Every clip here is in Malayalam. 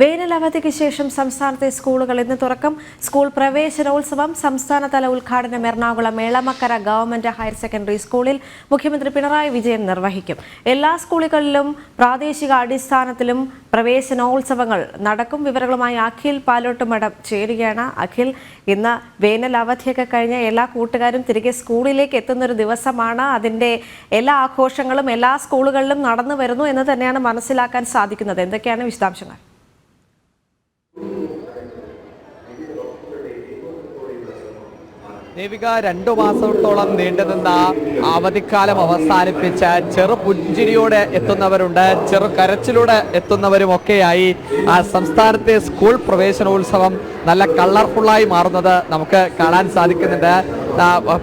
വേനൽ അവധിക്ക് ശേഷം സംസ്ഥാനത്തെ സ്കൂളുകൾ ഇന്ന് തുറക്കും. സ്കൂൾ പ്രവേശനോത്സവം സംസ്ഥാനതല ഉദ്ഘാടനം എറണാകുളം മേളമക്കര ഗവൺമെന്റ് ഹയർ സെക്കൻഡറി സ്കൂളിൽ മുഖ്യമന്ത്രി പിണറായി വിജയൻ നിർവഹിക്കും. എല്ലാ സ്കൂളുകളിലും പ്രാദേശിക അടിസ്ഥാനത്തിലും പ്രവേശനോത്സവങ്ങൾ നടക്കും. വിവരങ്ങളുമായി അഖിൽ പാലോട്ട് മഠം ചേരുകയാണ് അഖിൽ. ഇന്ന് വേനൽ അവധിയൊക്കെ കഴിഞ്ഞ എല്ലാ കൂട്ടുകാരും തിരികെ സ്കൂളിലേക്ക് എത്തുന്ന ഒരു ദിവസമാണ്. അതിന്റെ എല്ലാ ആഘോഷങ്ങളും എല്ലാ സ്കൂളുകളിലും നടന്നു വരുന്നു എന്ന് തന്നെയാണ് മനസ്സിലാക്കാൻ സാധിക്കുന്നത്. എന്തൊക്കെയാണ് വിശദാംശങ്ങൾ? ദേവിക രണ്ടു മാസത്തോളം നീണ്ടുനിന്ന അവധിക്കാലം അവസാനിപ്പിച്ച ചെറു പുഞ്ചിരിയോടെ എത്തുന്നവരുണ്ട്. ചെറു കരച്ചിലൂടെ എത്തുന്നവരും ഒക്കെയായി ആ സംസ്ഥാനത്തെ സ്കൂൾ പ്രവേശനോത്സവം നല്ല കളർഫുള്ളായി മാറുന്നത് നമുക്ക് കാണാൻ സാധിക്കുന്നുണ്ട്.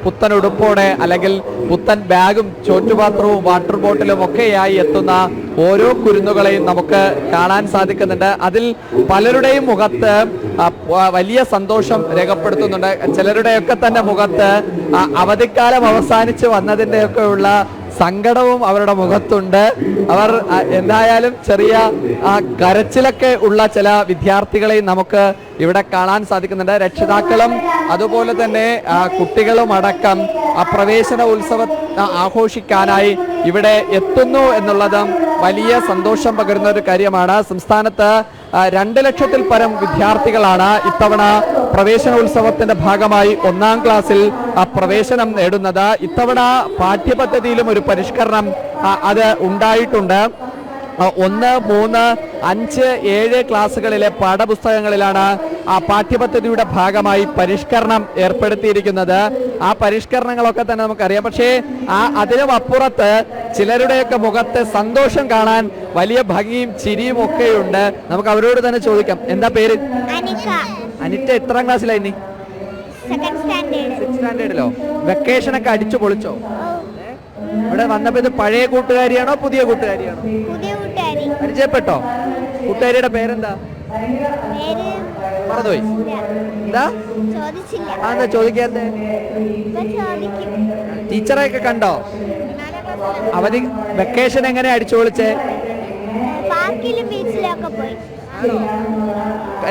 പുത്തൻ ഉടുപ്പോടെ അല്ലെങ്കിൽ പുത്തൻ ബാഗും ചോറ്റുപാത്രവും വാട്ടർ ബോട്ടിലും ഒക്കെയായി എത്തുന്ന ഓരോ കുരുന്നുകളെയും നമുക്ക് കാണാൻ സാധിക്കുന്നുണ്ട്. അതിൽ പലരുടെയും മുഖത്ത് വലിയ സന്തോഷം രേഖപ്പെടുത്തുന്നുണ്ട്. ചിലരുടെയൊക്കെ തന്നെ മുഖത്ത് അവധിക്കാലം അവസാനിച്ച് വന്നതിന്റെയൊക്കെ ഉള്ള സങ്കടവും അവരുടെ മുഖത്തുണ്ട്. അവർ എന്തായാലും ചെറിയ ആ, കരച്ചിലൊക്കെ ഉള്ള ചില വിദ്യാർത്ഥികളെയും നമുക്ക് ഇവിടെ കാണാൻ സാധിക്കുന്നുണ്ട്. രക്ഷിതാക്കളും അതുപോലെ തന്നെ കുട്ടികളും അടക്കം ആ പ്രവേശന ഉത്സവ ആഘോഷിക്കാനായി ഇവിടെ എത്തുന്നു എന്നുള്ളതും വലിയ സന്തോഷം പകരുന്ന ഒരു കാര്യമാണ്. സംസ്ഥാനത്ത് രണ്ട് ലക്ഷത്തിൽ പരം വിദ്യാർത്ഥികളാണ് ഇത്തവണ പ്രവേശനോത്സവത്തിന്റെ ഭാഗമായി ഒന്നാം ക്ലാസ്സിൽ പ്രവേശനം നേടുന്നത്. ഇത്തവണ പാഠ്യപദ്ധതിയിലും ഒരു പരിഷ്കരണം അത് ഉണ്ടായിട്ടുണ്ട്. ഒന്ന് മൂന്ന് അഞ്ച് ഏഴ് ക്ലാസ്സുകളിലെ പാഠപുസ്തകങ്ങളിലാണ് ആ പാഠ്യപദ്ധതിയുടെ ഭാഗമായി പരിഷ്കരണം ഏർപ്പെടുത്തിയിരിക്കുന്നത്. ആ പരിഷ്കരണങ്ങളൊക്കെ തന്നെ നമുക്കറിയാം. പക്ഷേ ആ അതിനും അപ്പുറത്ത് ചിലരുടെയൊക്കെ മുഖത്ത് സന്തോഷം കാണാൻ വലിയ ഭംഗിയും ചിരിയും ഒക്കെയുണ്ട്. നമുക്ക് അവരോട് തന്നെ ചോദിക്കാം. എന്താ പേര്? അനിറ്റ എത്രാം ക്ലാസ്സിലായി സ്റ്റാൻഡേർഡിലോ വെക്കേഷനൊക്കെ അടിച്ചു പൊളിച്ചോ? ഇവിടെ വന്നപ്പോ ഇത് പഴയ കൂട്ടുകാരിയാണോ പുതിയ കൂട്ടുകാരിയാണോ? പരിചയപ്പെട്ടോ? കൂട്ടുകാരിയുടെ പേരെന്താ? പേര് മറന്നുപോയി. എന്താ? എന്താ ചോദിക്കാത്തെ? ടീച്ചറെ ഒക്കെ കണ്ടോ? അവധി വെക്കേഷൻ എങ്ങനെ അടിച്ചു പൊളിച്ചേ?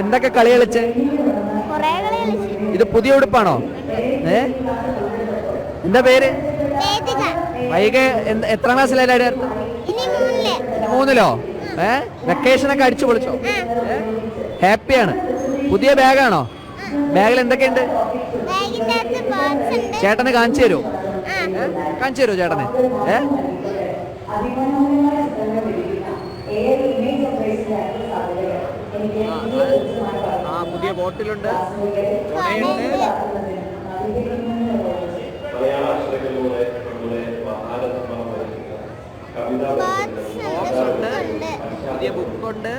എന്തൊക്കെ കളി കളിച്ചു. ഇത് പുതിയ ഉടുപ്പാണോ? ഏ? എന്താ പേര്? വേദിക വൈകെ എത്ര ഇനി മൂന്നിൽ. മൂന്നിലോ? ഏ? വെക്കേഷൻ ഒക്കെ അടിച്ചു പൊളിച്ചോ? ഹാപ്പിയാണ്. പുതിയ ബാഗാണോ? ബാഗിൽ എന്തൊക്കെയുണ്ട്? ചേട്ടന് കാണിച്ചു തരുമോ ആ. കാണിച്ചു തരുമോ ചേട്ടന്? ഏ? ആ പുതിയ ബോട്ടിലുണ്ട് കൊടയുണ്ട് ബോക്സ് ഉണ്ട് ബുക്കുണ്ട് പുതിയ ബുക്കുണ്ട്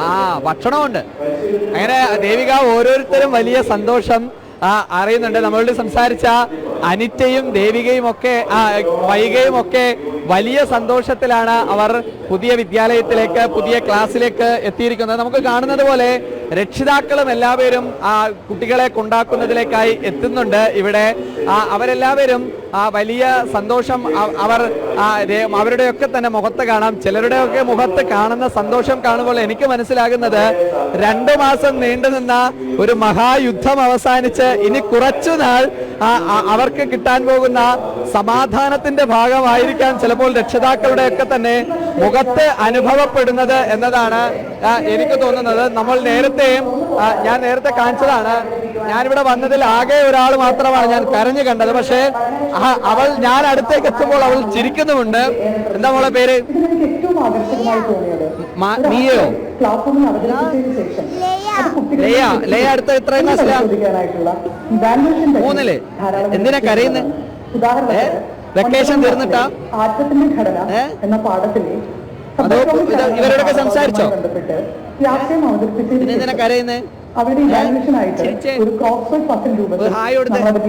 ആ ഭക്ഷണമുണ്ട്. അങ്ങനെ ദേവിക ഓരോരുത്തരും വലിയ സന്തോഷം ആ അറിയുന്നുണ്ട്. നമ്മളോട് സംസാരിച്ച അനിറ്റയും ദേവികയും ഒക്കെ ആ വൈകയും ഒക്കെ വലിയ സന്തോഷത്തിലാണ് അവർ പുതിയ വിദ്യാലയത്തിലേക്ക് പുതിയ ക്ലാസ്സിലേക്ക് എത്തിയിരിക്കുന്നത്. നമുക്ക് കാണുന്നത് പോലെ രക്ഷിതാക്കളും എല്ലാവരും ആ കുട്ടികളെ കൊണ്ടാക്കുന്നതിലേക്കായി എത്തുന്നുണ്ട് ഇവിടെ. അവരെല്ലാവരും ആ വലിയ സന്തോഷം അവർ അവരുടെയൊക്കെ തന്നെ മുഖത്ത് കാണാം. ചിലരുടെയൊക്കെ മുഖത്ത് കാണുന്ന സന്തോഷം കാണുമ്പോൾ എനിക്ക് മനസ്സിലാകുന്നത് രണ്ടു മാസം നീണ്ടുനിന്ന ഒരു മഹായുദ്ധം അവസാനിച്ച് ഇനി കുറച്ചു നാൾ ആ ആ- അവർക്ക് കിട്ടാൻ പോകുന്ന സമാധാനത്തിന്റെ ഭാഗമായിരിക്കാം ചിലപ്പോൾ രക്ഷിതാക്കളുടെ ഒക്കെ തന്നെ മുഖത്ത് അനുഭവപ്പെടുന്നത് എന്നതാണ് എനിക്ക് തോന്നുന്നത്. നമ്മൾ നേരത്തെയും ഞാൻ നേരത്തെ കാണിച്ചതാണ് ഞാനിവിടെ വന്നതിൽ ആകെ ഒരാൾ മാത്രമാണ് ഞാൻ കരഞ്ഞു കണ്ടത്. പക്ഷേ അവൾ ഞാൻ അടുത്തേക്ക് എത്തുമ്പോൾ അവൾ ചിരിക്കുന്നുമുണ്ട്. എന്താ മോളെ പേര്? നീയോ ലയ ലയ അടുത്ത എത്ര ക്ലാസ്സിലാ? പരിശോധിക്കാനായിട്ടുള്ള evaluation techniques മൂന്നിൽ? എന്തിനാ കരയുന്നത് വെക്കേഷൻ തീർന്നിട്ടാ? ആറ്റത്തിന്റെ ഘടന എന്ന പാഠത്തിലെ ഇവരോടൊക്കെ സംസാരിച്ചോ? ബന്ധപ്പെട്ട് രാഷ്ട്രീയം അവരുടെ ഇവാലുവേഷൻ ആയിട്ട് ഒരു ക്രോസ്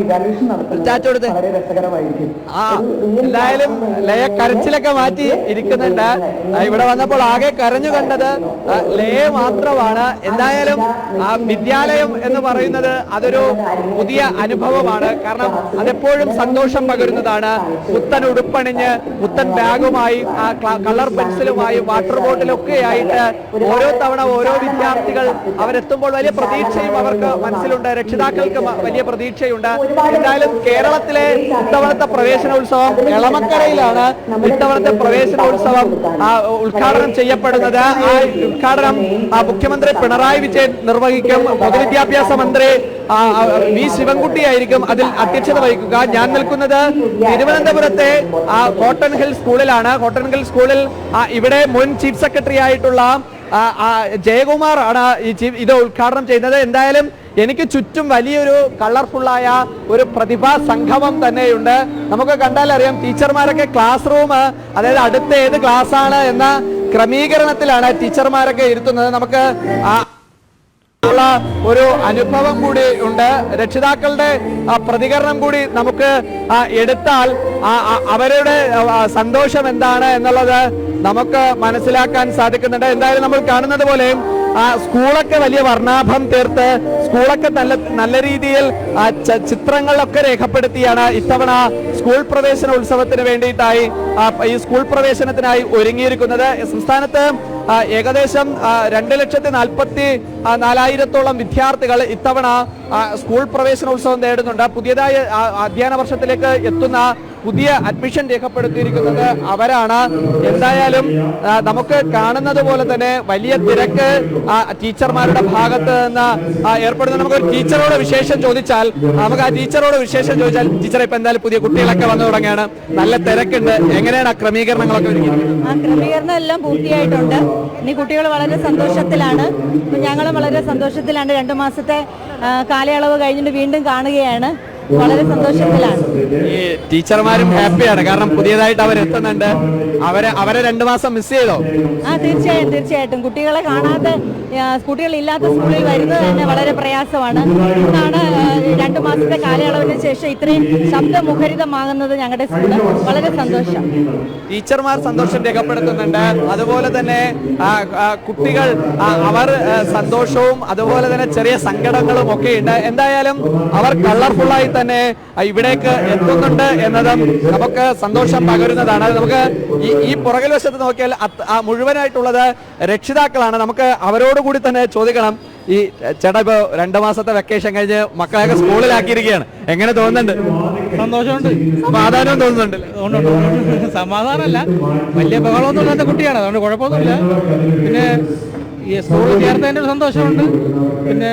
ഇവാലുവേഷൻ നടത്തുന്നത് വളരെ രസകരമായിരിക്കും. എന്തായാലും ലയ കരച്ചിലൊക്കെ മാറ്റി ഇരിക്കുന്നുണ്ട്. ഇവിടെ വന്നപ്പോൾ ആകെ കരഞ്ഞു കണ്ടത് ലയ മാത്രമാണ്. എന്തായാലും ആ വിദ്യാലയം എന്ന് പറയുന്നത് അതൊരു പുതിയ അനുഭവമാണ്. കാരണം അതെപ്പോഴും സന്തോഷം പകരുന്നതാണ്. പുത്തൻ ഉടുപ്പണിഞ്ഞ് പുത്തൻ ബാഗുമായി ആ കളർ പെൻസിലുമായി വാട്ടർ ബോട്ടിലൊക്കെ ആയിട്ട് ഓരോ തവണ ഓരോ വിദ്യാർത്ഥികൾ അവരെത്തുമ്പോൾ വലിയ പ്രതീക്ഷയും അവർക്ക് മനസ്സിലുണ്ട്. രക്ഷിതാക്കൾക്ക് വലിയ പ്രതീക്ഷയുണ്ട്. എന്തായാലും കേരളത്തിലെ ഇത്തവണത്തെ പ്രവേശനോത്സവം എളമക്കരയിലാണ് ഇത്തവണത്തെ പ്രവേശനോത്സവം ഉത്സവം ഉദ്ഘാടനം ചെയ്യപ്പെടുന്നത്. ആ ഉദ്ഘാടനം മുഖ്യമന്ത്രി പിണറായി വിജയൻ നിർവഹിക്കും. പൊതുവിദ്യാഭ്യാസ മന്ത്രി വി ശിവൻകുട്ടി ആയിരിക്കും അതിൽ അധ്യക്ഷത വഹിക്കുക. ഞാൻ നിൽക്കുന്നത് തിരുവനന്തപുരത്തെ ആ, കോട്ടൺ ഹിൽ സ്കൂളിലാണ്. കോട്ടൺ ഹിൽ സ്കൂളിൽ ഇവിടെ മുൻ ചീഫ് സെക്രട്ടറി ആയിട്ടുള്ള ജയകുമാർ ആണ് ഈ ഇത് ഉദ്ഘാടനം ചെയ്യുന്നത്. എന്തായാലും എനിക്ക് ചുറ്റും വലിയൊരു കളർഫുള്ളായ ഒരു പ്രതിഭാ സംഗമം തന്നെയുണ്ട്. നമുക്ക് കണ്ടാൽ അറിയാം ടീച്ചർമാരൊക്കെ ക്ലാസ് റൂം അതായത് അടുത്ത ഏത് ക്ലാസ് ആണ് എന്ന ക്രമീകരണത്തിലാണ് ടീച്ചർമാരൊക്കെ ഇരുത്തുന്നത്. നമുക്ക് ഉള്ള ഒരു അനുഭവം കൂടി ഉണ്ട്. രക്ഷിതാക്കളുടെ പ്രതികരണം കൂടി നമുക്ക് എടുത്താൽ അവരുടെ സന്തോഷം എന്താണ് എന്നുള്ളത് നമുക്ക് മനസ്സിലാക്കാൻ സാധിക്കുന്നുണ്ട്. എന്തായാലും നമ്മൾ കാണുന്നത് പോലെ ആ സ്കൂളൊക്കെ വലിയ വർണാഭം തീർത്ത് സ്കൂളൊക്കെ നല്ല നല്ല രീതിയിൽ ചിത്രങ്ങളൊക്കെ രേഖപ്പെടുത്തിയാണ് ഇത്തവണ സ്കൂൾ പ്രവേശന ഉത്സവത്തിന് വേണ്ടിയിട്ടായി ഈ സ്കൂൾ പ്രവേശനത്തിനായി ഒരുങ്ങിയിരിക്കുന്നത്. സംസ്ഥാനത്ത് ഏകദേശം രണ്ട് ലക്ഷത്തി നാൽപ്പത്തി നാലായിരത്തോളം വിദ്യാർത്ഥികൾ ഇത്തവണ സ്കൂൾ പ്രവേശനോത്സവം നേടുന്നുണ്ട്. പുതിയതായി അധ്യയന വർഷത്തിലേക്ക് എത്തുന്ന പുതിയ അഡ്മിഷൻ രേഖപ്പെടുത്തിയിരിക്കുന്നത് അവരാണ്. എന്തായാലും നമുക്ക് കാണുന്നത് പോലെ തന്നെ വലിയ തിരക്ക് ടീച്ചർമാരുടെ ഭാഗത്ത് നിന്ന് ഏർപ്പെടുന്ന നമുക്ക് ടീച്ചറോട് വിശേഷം ചോദിച്ചാൽ നമുക്ക് ആ ടീച്ചറോട് വിശേഷം ചോദിച്ചാൽ ടീച്ചർ ഇപ്പൊ എന്തായാലും പുതിയ കുട്ടികളൊക്കെ വന്നു തുടങ്ങിയാണ് നല്ല തിരക്കുണ്ട്. എങ്ങനെയാണ് ആ ക്രമീകരണങ്ങളൊക്കെ ആ ക്രമീകരണം എല്ലാം പൂർത്തിയായിട്ടുണ്ട്. ഇനി കുട്ടികൾ വളരെ സന്തോഷത്തിലാണ്. ഞങ്ങളും വളരെ സന്തോഷത്തിലാണ്. രണ്ടു മാസത്തെ കാലയളവ് കഴിഞ്ഞിട്ട് വീണ്ടും കാണുകയാണ്. വളരെ സന്തോഷത്തിലാണ്. ഈ ടീച്ചർമാരും ഹാപ്പിയാണ്. കാരണം പുതിയതായിട്ട് അവർ എത്തുന്നുണ്ട്. അവരെ അവരെ രണ്ടു മാസം മിസ് ചെയ്തോ? ആ തീർച്ചയായും തീർച്ചയായിട്ടും. കുട്ടികളെ കാണാതെ കുട്ടികൾ ഇല്ലാത്ത സ്കൂളിൽ വരുന്നത് തന്നെ വളരെ പ്രയാസമാണ്. ഇന്നാണ് രണ്ടു മാസത്തെ കാലയളവിന് ശേഷം ഇത്രയും ശബ്ദമുഖരിതമാകുന്നത് ഞങ്ങളുടെ സ്കൂൾ വളരെ സന്തോഷം. ടീച്ചർമാർ സന്തോഷം രേഖപ്പെടുത്തുന്നുണ്ട്. അതുപോലെ തന്നെ കുട്ടികൾ അവർ സന്തോഷവും അതുപോലെ തന്നെ ചെറിയ സങ്കടങ്ങളും ഒക്കെ ഉണ്ട്. എന്തായാലും അവർ കളർഫുള്ളായി തന്നെ ഇവിടേക്ക് എത്തുന്നുണ്ട് എന്നതും നമുക്ക് സന്തോഷം പകരുന്നതാണ്. നമുക്ക് ഈ ഈ പുറകിൽ വശത്ത് നോക്കിയാൽ ആ മുഴുവനായിട്ടുള്ളത് രക്ഷിതാക്കളാണ്. നമുക്ക് അവരോടുകൂടി തന്നെ ചോദിക്കണം. ഈ ചേട്ടാ ഇപ്പൊ രണ്ടു മാസത്തെ വെക്കേഷൻ കഴിഞ്ഞ് മക്കളെയൊക്കെ സ്കൂളിലാക്കിയിരിക്കുകയാണ്. എങ്ങനെ തോന്നുന്നുണ്ട്? സന്തോഷമുണ്ട്. സമാധാനവും തോന്നുന്നുണ്ട് സമാധാനമല്ല. വലിയ ബഹളമൊന്നും ഇല്ലാത്ത കുട്ടിയാണ്. അതുകൊണ്ട് കുഴപ്പമൊന്നുമില്ല. പിന്നെ ഈ സ്കൂളിൽ ചേർത്തതിന്റെ ഒരു സന്തോഷമുണ്ട്. പിന്നെ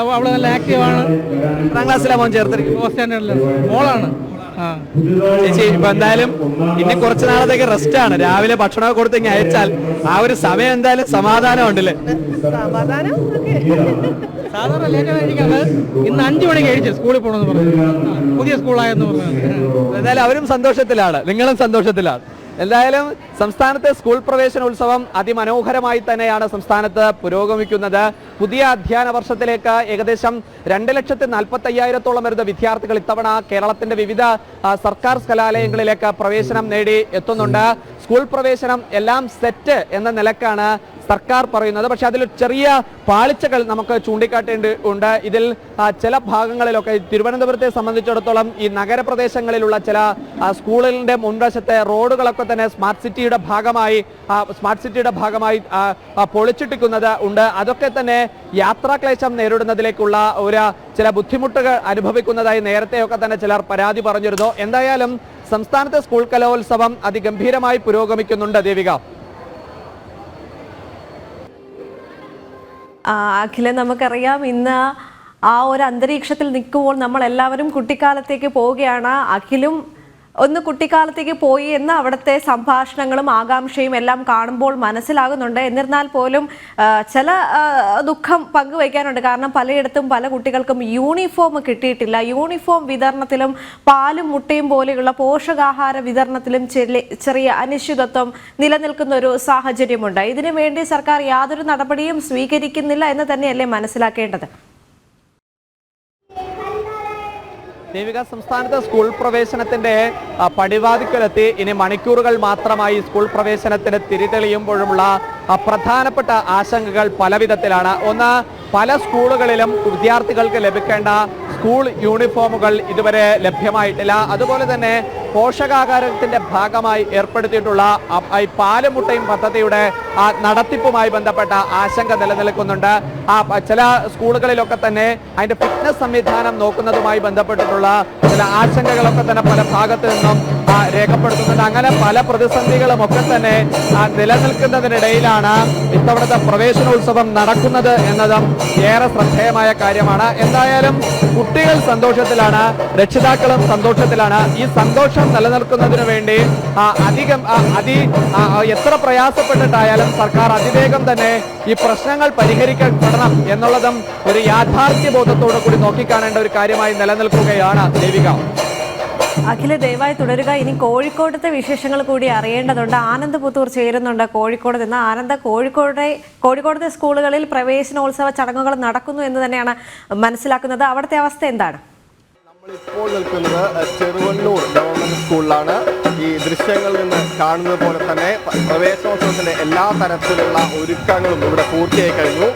അവൾ അവൾ നല്ല ആക്റ്റീവാണ് എത്രാം ക്ലാസ്സിലാണ് മോൻ ചേർത്തിരിക്കുന്നത്. ഫസ്റ്റ് സ്റ്റാൻഡേർഡിൽ മോളാണ്. ആ. ചേച്ചി ഇപ്പൊ എന്തായാലും ഇനി കുറച്ച് നാളത്തേക്ക് റെസ്റ്റ് ആണ്. രാവിലെ ഭക്ഷണമൊക്കെ കൊടുത്ത് ഇങ്ങനെ അയച്ചാൽ ആ ഒരു സമയം എന്തായാലും സമാധാനം? ഉണ്ടല്ലേ സാധാരണ ലേറ്റ് കഴിക്കാറ് ഇന്ന് അഞ്ചു മണിക്ക് കഴിച്ചു സ്കൂളിൽ പോകണമെന്ന് പറഞ്ഞു. പുതിയ സ്കൂളായെന്ന് പറഞ്ഞു. എന്തായാലും അവരും സന്തോഷത്തിലാണ്. നിങ്ങളും സന്തോഷത്തിലാണ്. എന്തായാലും സംസ്ഥാനത്തെ സ്കൂൾ പ്രവേശന ഉത്സവം അതിമനോഹരമായി തന്നെയാണ് സംസ്ഥാനത്ത് പുരോഗമിക്കുന്നത്. പുതിയ അധ്യയന വർഷത്തിലേക്ക് ഏകദേശം രണ്ട് ലക്ഷത്തി നാൽപ്പത്തി അയ്യായിരത്തോളം വരുന്ന വിദ്യാർത്ഥികൾ ഇത്തവണ കേരളത്തിന്റെ വിവിധ സർക്കാർ കലാലയങ്ങളിലേക്ക് പ്രവേശനം നേടി എത്തുന്നുണ്ട്. സ്കൂൾ പ്രവേശനം എല്ലാം സെറ്റ് എന്ന നിലക്കാണ് സർക്കാർ പറയുന്നത്. പക്ഷേ അതിൽ ചെറിയ പാളിച്ചകൾ നമുക്ക് ചൂണ്ടിക്കാട്ടേണ്ടി ഉണ്ട്. ഇതിൽ ചില ഭാഗങ്ങളിലൊക്കെ തിരുവനന്തപുരത്തെ സംബന്ധിച്ചിടത്തോളം ഈ നഗരപ്രദേശങ്ങളിലുള്ള ചില സ്കൂളിന്റെ മുൻവശത്തെ റോഡുകളൊക്കെ തന്നെ സ്മാർട്ട് സിറ്റിയുടെ ഭാഗമായി സ്മാർട്ട് സിറ്റിയുടെ ഭാഗമായി പൊളിച്ചിട്ടിക്കുന്നത് ഉണ്ട്. അതൊക്കെ തന്നെ യാത്രാക്ലേശം നേരിടുന്നതിലേക്കുള്ള ഒരു ചില ബുദ്ധിമുട്ടുകൾ അനുഭവിക്കുന്നതായി നേരത്തെയൊക്കെ തന്നെ ചിലർ പരാതി പറഞ്ഞിരുന്നു. എന്തായാലും സംസ്ഥാനത്തെ സ്കൂൾ കലോത്സവം അതിഗംഭീരമായി പുരോഗമിക്കുന്നുണ്ട് ദേവിക. അഖില നമുക്കറിയാം ഇന്ന് ആ ഒരു അന്തരീക്ഷത്തിൽ നിൽക്കുമ്പോൾ നമ്മൾ എല്ലാവരും കുട്ടിക്കാലത്തേക്ക് പോവുകയാണ്. അഖിലും ഒന്ന് കുട്ടിക്കാലത്തേക്ക് പോയി എന്ന് അവിടുത്തെ സംഭാഷണങ്ങളും ആകാംക്ഷയും എല്ലാം കാണുമ്പോൾ മനസ്സിലാകുന്നുണ്ട്. എന്നിരുന്നാൽ പോലും ചില ദുഃഖം പങ്കുവയ്ക്കാനുണ്ട്. കാരണം പലയിടത്തും പല കുട്ടികൾക്കും യൂണിഫോം കിട്ടിയിട്ടില്ല. യൂണിഫോം വിതരണത്തിലും പാലും മുട്ടയും പോലെയുള്ള പോഷകാഹാര വിതരണത്തിലും ചെറിയ- അനിശ്ചിതത്വം നിലനിൽക്കുന്ന ഒരു സാഹചര്യമുണ്ട്. ഇതിനു വേണ്ടി സർക്കാർ യാതൊരു നടപടിയും സ്വീകരിക്കുന്നില്ല എന്ന് തന്നെയല്ലേ മനസ്സിലാക്കേണ്ടത്? ദേവിക സംസ്ഥാനത്ത് സ്കൂൾ പ്രവേശനത്തിന്റെ പടിവാതിക്കലെത്തി. ഇനി മണിക്കൂറുകൾ മാത്രമായി സ്കൂൾ പ്രവേശനത്തിന് തിരിതെളിയുമ്പോഴുമുള്ള പ്രധാനപ്പെട്ട ആശങ്കകൾ പല വിധത്തിലാണ് ഒന്ന് പല സ്കൂളുകളിലും വിദ്യാർത്ഥികൾക്ക് ലഭിക്കേണ്ട സ്കൂൾ യൂണിഫോമുകൾ ഇതുവരെ ലഭ്യമായിട്ടില്ല. അതുപോലെ തന്നെ പോഷകാഹാരത്തിന്റെ ഭാഗമായി ഏർപ്പെടുത്തിയിട്ടുള്ള ഈ പാലും മുട്ടയും പദ്ധതിയുടെ നടത്തിപ്പുമായി ബന്ധപ്പെട്ട ആശങ്ക നിലനിൽക്കുന്നുണ്ട്. ആ ചില സ്കൂളുകളിലൊക്കെ തന്നെ അതിന്റെ ഫിറ്റ്നസ് സംവിധാനം നോക്കുന്നതുമായി ബന്ധപ്പെട്ടിട്ടുള്ള ചില ആശങ്കകളൊക്കെ തന്നെ പല ഭാഗത്തു നിന്നും രേഖപ്പെടുത്തുന്നുണ്ട്. അങ്ങനെ പല പ്രതിസന്ധികളും ഒക്കെ തന്നെ നിലനിൽക്കുന്നതിനിടയിലാണ് ഇത്തവണത്തെ പ്രവേശനോത്സവം നടക്കുന്നത് എന്നതും ഏറെ ശ്രദ്ധേയമായ കാര്യമാണ്. എന്തായാലും കുട്ടികൾ സന്തോഷത്തിലാണ് രക്ഷിതാക്കളും സന്തോഷത്തിലാണ്. ഈ സന്തോഷം നിലനിൽക്കുന്നതിന് വേണ്ടി അധികം അതി എത്ര പ്രയാസപ്പെട്ടിട്ടായാലും സർക്കാർ അതിവേഗം തന്നെ ഈ പ്രശ്നങ്ങൾ പരിഹരിക്കപ്പെടണം എന്നുള്ളതും ഒരു യാഥാർത്ഥ്യ ബോധത്തോടു കൂടി നോക്കിക്കാണേണ്ട ഒരു കാര്യമായി നിലനിൽക്കുകയാണ് ദേവിക. അഖില ദയവായി തുടരുക. ഇനി കോഴിക്കോടത്തെ വിശേഷങ്ങൾ കൂടി അറിയേണ്ടതുണ്ട്. ആനന്ദ് പുത്തൂർ ചേരുന്നുണ്ട് കോഴിക്കോട് നിന്ന്. ആനന്ദ കോഴിക്കോട്ടെ കോഴിക്കോടത്തെ സ്കൂളുകളിൽ പ്രവേശനോത്സവ ചടങ്ങുകൾ നടക്കുന്നു എന്ന് തന്നെയാണ് മനസ്സിലാക്കുന്നത്. അവിടുത്തെ അവസ്ഥ എന്താണ്? ഇപ്പോൾ നിൽക്കുന്നത് ചെറുവണ്ണൂർ ഗവൺമെന്റ് സ്കൂളിലാണ്. ഈ ദൃശ്യങ്ങളിൽ നിന്ന് കാണുന്നത് പോലെ തന്നെ പ്രവേശനോത്സവത്തിന്റെ എല്ലാ തരത്തിലുള്ള ഒരുക്കങ്ങളും ഇവിടെ പൂർത്തിയായി കഴിഞ്ഞു.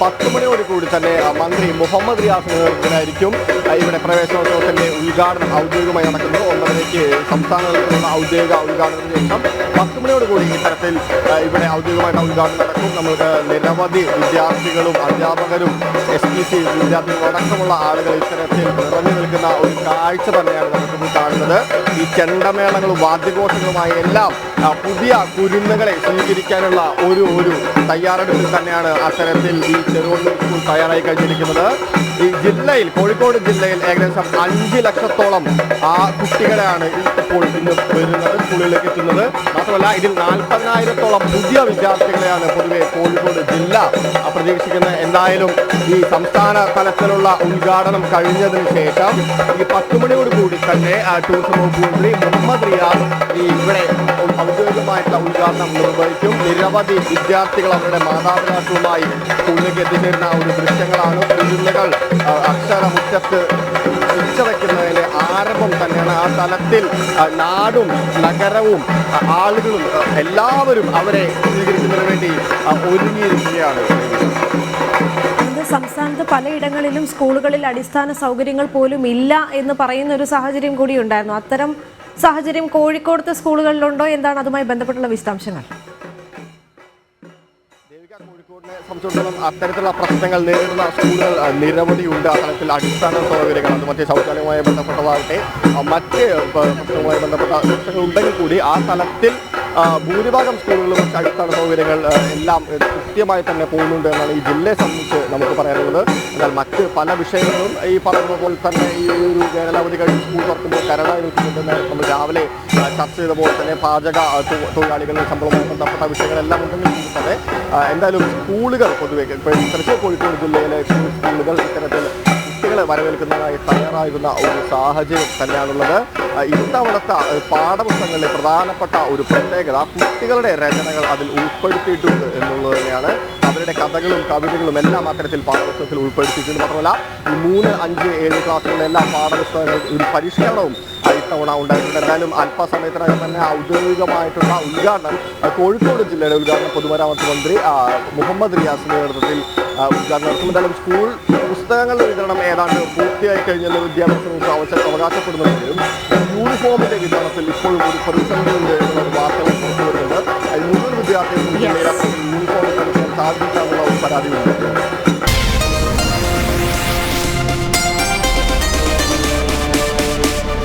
പത്ത് മണിയോട് കൂടി തന്നെ മന്ത്രി മുഹമ്മദ് റിയാസ് നേതൃത്വത്തിലായിരിക്കും ഇവിടെ പ്രവേശനോത്സവത്തിന്റെ ഉദ്ഘാടനം ഔദ്യോഗികമായി നടക്കുന്നത്. ഒന്നരയ്ക്ക് സംസ്ഥാന തലത്തിലുള്ള ഔദ്യോഗിക ഉദ്ഘാടനത്തിന് ശേഷം പത്ത് മണിയോട് കൂടി ഇത്തരത്തിൽ ആ, ഇവിടെ ഔദ്യോഗികമായിട്ട് ഉദ്ഘാടനം നടക്കും. നമുക്ക് നിരവധി വിദ്യാർത്ഥികളും അധ്യാപകരും എസ് പി സി വിദ്യാർത്ഥികളും അടക്കമുള്ള ആളുകൾ ഇത്തരത്തിൽ നിറഞ്ഞു നിൽക്കുന്ന ഒരു കാഴ്ച തന്നെയാണ് നമുക്ക് കാണുന്നത്. ഈ ചെണ്ടമേളങ്ങളും വാദ്യഘോഷങ്ങളുമായി എല്ലാം പുതിയ കുരുന്നുകളെ സ്വീകരിക്കാനുള്ള ഒരു ഒരു തയ്യാറെടുപ്പിൽ തന്നെയാണ് അത്തരത്തിൽ ഈ ചെറുവണ്ണൂർ സ്കൂൾ തയ്യാറായി കഴിഞ്ഞിരിക്കുന്നത്. ഈ ജില്ലയിൽ കോഴിക്കോട് ജില്ലയിൽ ഏകദേശം അഞ്ച് ലക്ഷത്തോളം ആ കുട്ടികളെയാണ് ഇപ്പോൾ ഇന്ന് വരുന്നത് സ്കൂളിലേക്ക് എത്തുന്നത്. മാത്രമല്ല ഇതിൽ നാൽപ്പതിനായിരത്തോളം പുതിയ വിദ്യാർത്ഥികളെയാണ് പൊതുവെ കോഴിക്കോട് ജില്ല പ്രതീക്ഷിക്കുന്നത്. എന്തായാലും ഈ സംസ്ഥാന തലത്തിലുള്ള ഉദ്ഘാടനം കഴിഞ്ഞതിന് ശേഷം ഈ പത്ത് മണിയോട് കൂടി തന്നെ ടൂറിസം വകുപ്പ് മന്ത്രി മുഹമ്മദ് റിയാസ് ഈ ഇവിടെ ഔദ്യോഗികമായിട്ടുള്ള ഉദ്ഘാടനം നിർവഹിക്കും. നിരവധി വിദ്യാർത്ഥികൾ അവരുടെ മാതാപിതാക്കളുമായി സ്കൂളിലേക്ക് എത്തിച്ചേരുന്ന ഒരു ദൃശ്യങ്ങളാണ്. ആ, അക്ഷരമുറ്റത്ത് ഉച്ചവയ്ക്കുന്നതിന്റെ ആരംഭം തന്നെയാണ്. ആ തലത്തിൽ നാടും നഗരവും ആളുകളും എല്ലാവരും അവരെ സ്വീകരിക്കുന്നതിന് വേണ്ടി ഒരുങ്ങിയിരിക്കുകയാണ്. സംസ്ഥാനത്ത് പലയിടങ്ങളിലും സ്കൂളുകളിൽ അടിസ്ഥാന സൗകര്യങ്ങൾ പോലും ഇല്ല എന്ന് പറയുന്ന ഒരു സാഹചര്യം കൂടി ഉണ്ടായിരുന്നു. അത്തരം സാഹചര്യം കോഴിക്കോടത്തെ സ്കൂളുകളിലുണ്ടോ? എന്താണ് അതുമായി ബന്ധപ്പെട്ടുള്ള വിശദാംശങ്ങൾ? സംബന്ധിച്ചിടത്തോളം അത്തരത്തിലുള്ള പ്രശ്നങ്ങൾ നേരിടുന്ന സ്കൂളുകൾ നിരവധിയുണ്ട് അത്തരത്തിൽ അടിസ്ഥാന സൗകര്യങ്ങൾ അത് മറ്റേ ശൗചാലയവുമായി ബന്ധപ്പെട്ടതാകട്ടെ മറ്റ് പ്രശ്നവുമായി ബന്ധപ്പെട്ട പ്രശ്നങ്ങൾ ഉണ്ടെങ്കിൽ കൂടി ആ തലത്തിൽ ഭൂരിഭാഗം സ്കൂളുകളും മറ്റ് അടിസ്ഥാന സൗകര്യങ്ങൾ എല്ലാം കൃത്യമായി തന്നെ പോകുന്നുണ്ട് എന്നാണ് ഈ ജില്ലയെ സംബന്ധിച്ച് നമുക്ക് പറയാനുള്ളത്. എന്നാൽ മറ്റ് പല വിഷയങ്ങളും ഈ പറയുന്ന പോലെ തന്നെ ഈ ഒരു വേനലവധി കഴിഞ്ഞ് സ്കൂൾ തുറക്കുമ്പോൾ കരടായി നിൽക്കുന്നുണ്ടെന്ന് നമ്മൾ രാവിലെ ചർച്ച ചെയ്ത പോലെ തന്നെ പാചക തൊഴിലാളികളുടെ ശമ്പളവുമായി ബന്ധപ്പെട്ട വിഷയങ്ങളെല്ലാം ഉണ്ടെങ്കിൽ തന്നെ എന്തായാലും സ്കൂളുകൾ പൊതുവെ തൃശ്ശൂർ കോഴിക്കോട് ജില്ലയിലെ സ്കൂളുകൾ ഇത്തരത്തിൽ കുട്ടികളെ വരവേൽക്കുന്നതിനായി തയ്യാറാകുന്ന ഒരു സാഹചര്യം തന്നെയാണുള്ളത്. ഇത്തവണത്തെ പാഠപുസ്തകങ്ങളിലെ പ്രധാനപ്പെട്ട ഒരു പ്രത്യേകത കുട്ടികളുടെ രചനകൾ അതിൽ ഉൾപ്പെടുത്തിയിട്ടുണ്ട് എന്നുള്ളത് തന്നെയാണ്. അവരുടെ കഥകളും കവിതകളും എല്ലാം അത്തരത്തിൽ പാഠപുസ്തകത്തിൽ ഉൾപ്പെടുത്തിയിട്ടുണ്ട്. മാത്രമല്ല ഈ മൂന്ന് അഞ്ച് ഏഴ് ക്ലാസ്സുകളിലെ എല്ലാ പാഠപുസ്തകങ്ങൾ ഒരു പരിഷ്കരണവും ഇത്തവണ ഉണ്ടായിട്ടുണ്ട്. എന്തായാലും അല്പസമയത്തിനകം തന്നെ ഔദ്യോഗികമായിട്ടുള്ള ഉദ്ഘാടനം കോഴിക്കോട് ജില്ലയുടെ ഉദ്ഘാടനം പൊതുമരാമത്ത് മന്ത്രി മുഹമ്മദ് റിയാസിന്റെ നേതൃത്വത്തിൽ ഉദ്ഘാടനം നടത്തും. എന്തായാലും സ്കൂൾ പുസ്തകങ്ങളുടെ വിതരണം ഏതാണ്ട് പൂർത്തിയായി കഴിഞ്ഞെന്ന് വിദ്യാഭ്യാസ വകുപ്പ് അവകാശപ്പെടുന്നുണ്ടെങ്കിലും യൂണിഫോമിന്റെ വിതരണത്തിൽ ഇപ്പോഴും ഒരു പ്രതിസന്ധിയുണ്ട് വാർത്തകൾ പുറത്തു വരുന്നുണ്ട് മുഴുവൻ വിദ്യാർത്ഥികൾക്കും അത്തരത്തിൽ യൂണിഫോം സാധിക്കാനുള്ള ഒരു പരാതിയുണ്ട്.